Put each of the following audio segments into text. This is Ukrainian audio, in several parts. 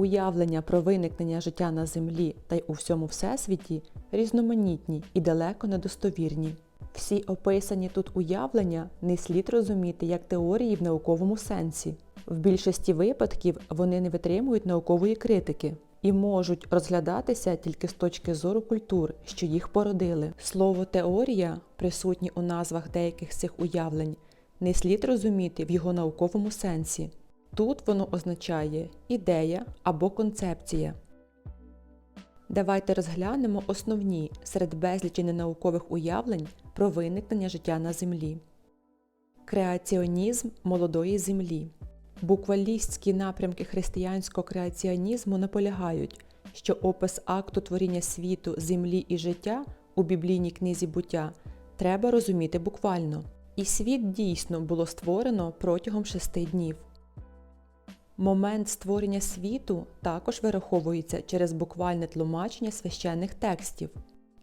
Уявлення про виникнення життя на Землі та й у всьому всесвіті різноманітні і далеко недостовірні. Всі описані тут уявлення не слід розуміти як теорії в науковому сенсі. В більшості випадків вони не витримують наукової критики і можуть розглядатися тільки з точки зору культур, що їх породили. Слово теорія, присутнє у назвах деяких з цих уявлень, не слід розуміти в його науковому сенсі. Тут воно означає ідея або концепція. Давайте розглянемо основні серед безлічі ненаукових уявлень про виникнення життя на Землі. Креаціонізм молодої Землі. Буквалістські напрямки християнського креаціонізму наполягають, що опис акту творіння світу, землі і життя у біблійній книзі буття треба розуміти буквально. І світ дійсно було створено протягом шести днів. Момент створення світу також вираховується через буквальне тлумачення священних текстів.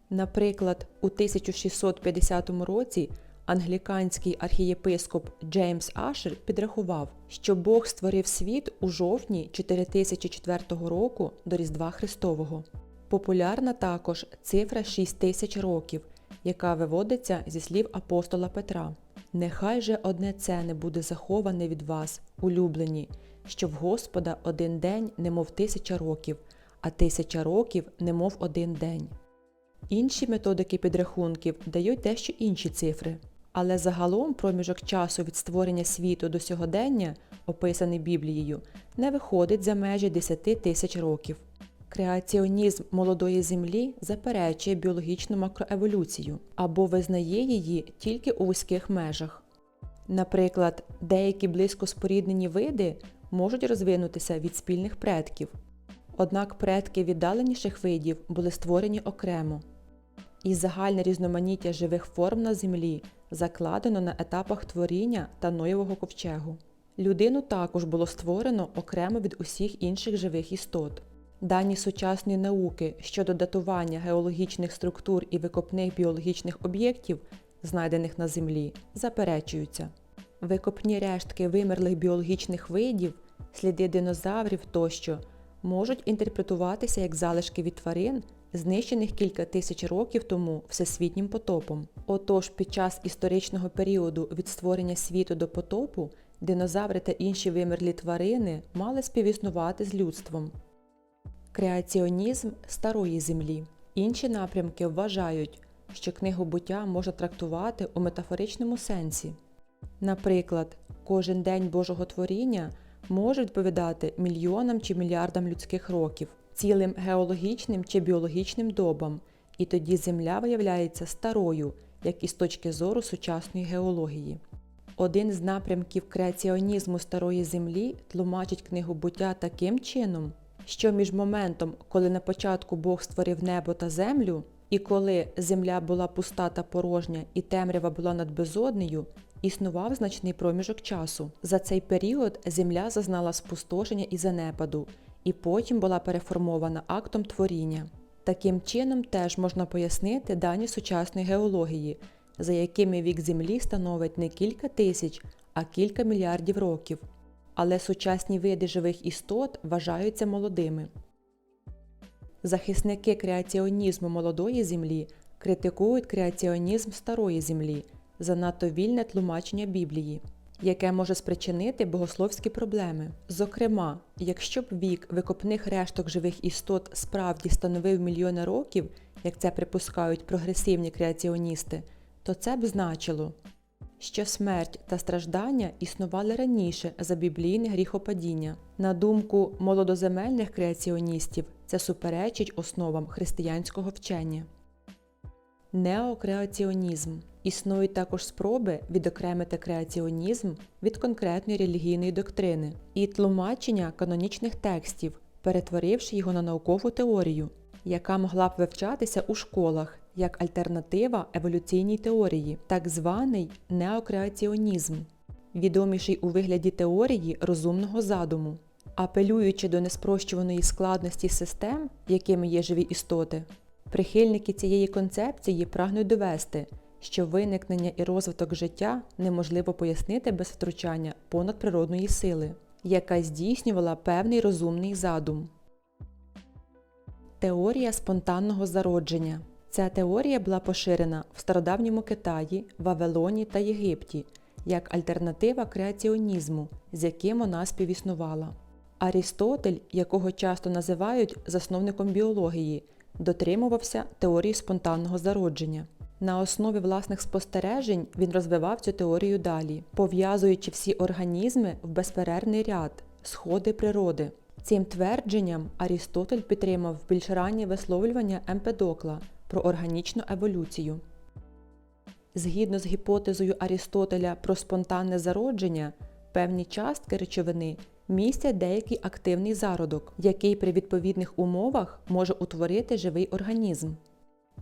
Наприклад, у 1650 році англіканський архієпископ Джеймс Ашер підрахував, що Бог створив світ у жовтні 4004 року до Різдва Христового. Популярна також цифра 6000 років, яка виводиться зі слів апостола Петра. Нехай же одне це не буде заховане від вас, улюблені, що в Господа один день немов тисяча років, а тисяча років немов один день. Інші методики підрахунків дають дещо інші цифри, але загалом проміжок часу від створення світу до сьогодення, описаний Біблією, не виходить за межі 10 тисяч років. Креаціонізм молодої землі заперечує біологічну макроеволюцію або визнає її тільки у вузьких межах. Наприклад, деякі близько споріднені види можуть розвинутися від спільних предків, однак предки віддаленіших видів були створені окремо. І загальне різноманіття живих форм на землі закладено на етапах творіння та Ноєвого ковчегу. Людину також було створено окремо від усіх інших живих істот. Дані сучасної науки щодо датування геологічних структур і викопних біологічних об'єктів, знайдених на Землі, заперечуються. Викопні рештки вимерлих біологічних видів, сліди динозаврів тощо можуть інтерпретуватися як залишки від тварин, знищених кілька тисяч років тому всесвітнім потопом. Отож, під час історичного періоду від створення світу до потопу динозаври та інші вимерлі тварини мали співіснувати з людством. Креаціонізм старої землі. Інші напрямки вважають, що книгу буття можна трактувати у метафоричному сенсі. Наприклад, кожен день Божого творіння може відповідати мільйонам чи мільярдам людських років, цілим геологічним чи біологічним добам, і тоді Земля виявляється старою, як і з точки зору сучасної геології. Один з напрямків креаціонізму старої землі тлумачить книгу буття таким чином, що між моментом, коли на початку Бог створив небо та землю, і коли земля була пуста та порожня, і темрява була над безоднею, існував значний проміжок часу. За цей період земля зазнала спустошення і занепаду, і потім була переформована актом творіння. Таким чином теж можна пояснити дані сучасної геології, за якими вік Землі становить не кілька тисяч, а кілька мільярдів років. Але сучасні види живих істот вважаються молодими. Захисники креаціонізму молодої землі критикують креаціонізм старої землі занадто вільне тлумачення Біблії, яке може спричинити богословські проблеми. Зокрема, якщо б вік викопних решток живих істот справді становив мільйони років, як це припускають прогресивні креаціоністи, то це б значило, що смерть та страждання існували раніше за біблійне гріхопадіння. На думку молодоземельних креаціоністів, це суперечить основам християнського вчення. Неокреаціонізм. Існують також спроби відокремити креаціонізм від конкретної релігійної доктрини і тлумачення канонічних текстів, перетворивши його на наукову теорію, яка могла б вивчатися у школах як альтернатива еволюційній теорії, так званий неокреаціонізм, відоміший у вигляді теорії розумного задуму. Апелюючи до неспрощуваної складності систем, якими є живі істоти, прихильники цієї концепції прагнуть довести, що виникнення і розвиток життя неможливо пояснити без втручання понадприродної сили. яка здійснювала певний розумний задум. Теорія спонтанного зародження. Ця теорія була поширена в стародавньому Китаї, Вавилоні та Єгипті як альтернатива креаціонізму, з яким вона співіснувала. Арістотель, якого часто називають засновником біології, дотримувався теорії спонтанного зародження. На основі власних спостережень він розвивав цю теорію далі, пов'язуючи всі організми в безперервний ряд, сходи природи. Цим твердженням Арістотель підтримав більш раннє висловлювання Емпедокла про органічну еволюцію. Згідно з гіпотезою Арістотеля про спонтанне зародження, певні частки речовини містять деякий активний зародок, який при відповідних умовах може утворити живий організм.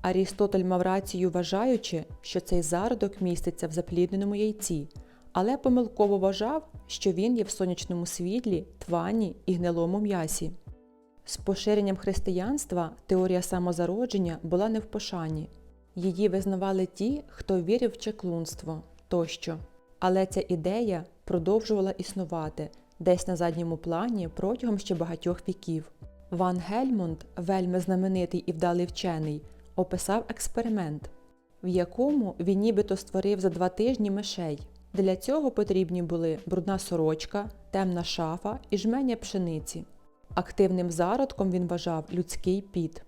Арістотель мав рацію вважаючи, що цей зародок міститься в заплідненому яйці, але помилково вважав, що він є в сонячному світлі, твані і гнилому м'ясі. З поширенням християнства теорія самозародження була не в пошані. Її визнавали ті, хто вірив в чеклунство тощо. Але ця ідея продовжувала існувати десь на задньому плані протягом ще багатьох віків. Ван Гельмонд, вельми знаменитий і вдалий вчений, описав експеримент, в якому він нібито створив за два тижні мишей. Для цього потрібні були брудна сорочка, темна шафа і жменя пшениці. Активним зародком він вважав людський піт.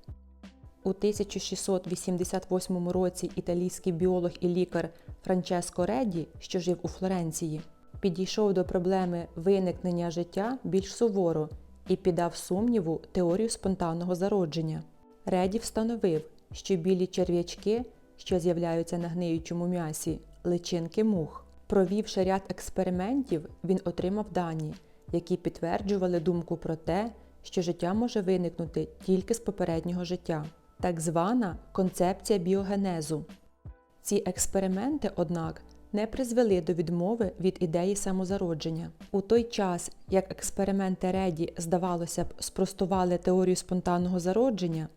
У 1688 році італійський біолог і лікар Франческо Редді, що жив у Флоренції, підійшов до проблеми виникнення життя більш суворо і піддав сумніву теорію спонтанного зародження. Редді встановив, що білі черв'ячки, що з'являються на гниючому м'ясі, личинки мух. Провівши ряд експериментів, він отримав дані, які підтверджували думку про те, що життя може виникнути тільки з попереднього життя, так звана концепція біогенезу. Ці експерименти, однак, не призвели до відмови від ідеї самозародження. У той час, як експерименти Реді, здавалося б, спростували теорію спонтанного зародження,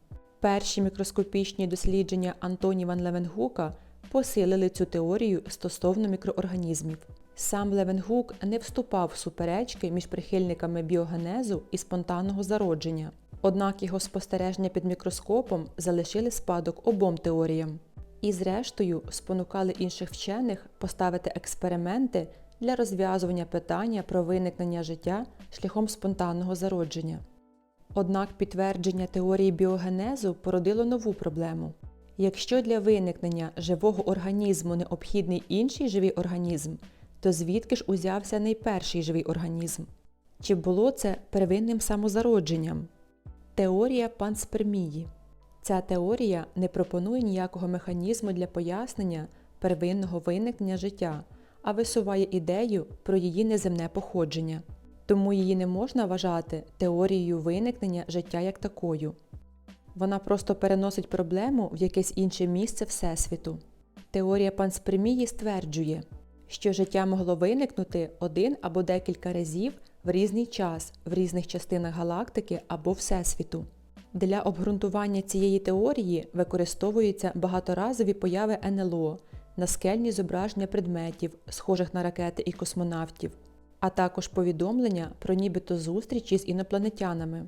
перші мікроскопічні дослідження Антоні Ван Левенгука посилили цю теорію стосовно мікроорганізмів. Сам Левенгук не вступав в суперечки між прихильниками біогенезу і спонтанного зародження, однак його спостереження під мікроскопом залишили спадок обом теоріям. І, зрештою, спонукали інших вчених поставити експерименти для розв'язування питання про виникнення життя шляхом спонтанного зародження. Однак підтвердження теорії біогенезу породило нову проблему. Якщо для виникнення живого організму необхідний інший живий організм, то звідки ж узявся найперший живий організм? Чи було це первинним самозародженням? Теорія панспермії. Ця теорія не пропонує ніякого механізму для пояснення первинного виникнення життя, а висуває ідею про її неземне походження. Тому її не можна вважати теорією виникнення життя як такою. Вона просто переносить проблему в якесь інше місце Всесвіту. Теорія панспермії стверджує, що життя могло виникнути один або декілька разів в різний час в різних частинах галактики або Всесвіту. Для обґрунтування цієї теорії використовуються багаторазові появи НЛО, наскельні зображення предметів, схожих на ракети і космонавтів, а також повідомлення про нібито зустрічі з інопланетянами.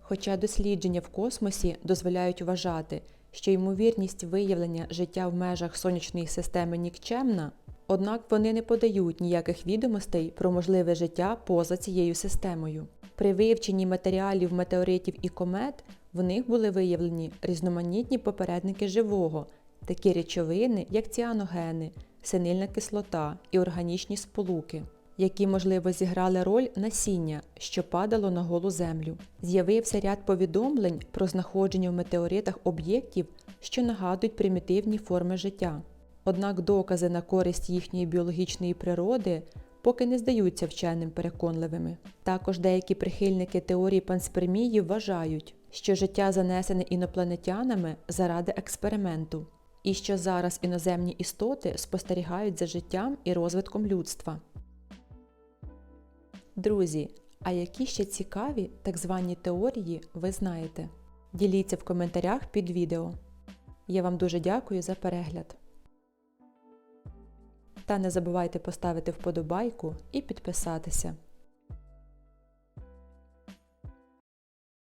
Хоча дослідження в космосі дозволяють вважати, що ймовірність виявлення життя в межах сонячної системи нікчемна, однак вони не подають ніяких відомостей про можливе життя поза цією системою. При вивченні матеріалів метеоритів і комет в них були виявлені різноманітні попередники живого, такі речовини, як ціаногени, синильна кислота і органічні сполуки які, можливо, зіграли роль насіння, що падало на голу землю. З'явився ряд повідомлень про знаходження в метеоритах об'єктів, що нагадують примітивні форми життя. Однак докази на користь їхньої біологічної природи поки не здаються вченим переконливими. Також деякі прихильники теорії панспермії вважають, що життя занесене інопланетянами заради експерименту, і що зараз іноземні істоти спостерігають за життям і розвитком людства. Друзі, а які ще цікаві так звані теорії ви знаєте? Діліться в коментарях під відео. Я вам дуже дякую за перегляд. Та не забувайте поставити вподобайку і підписатися.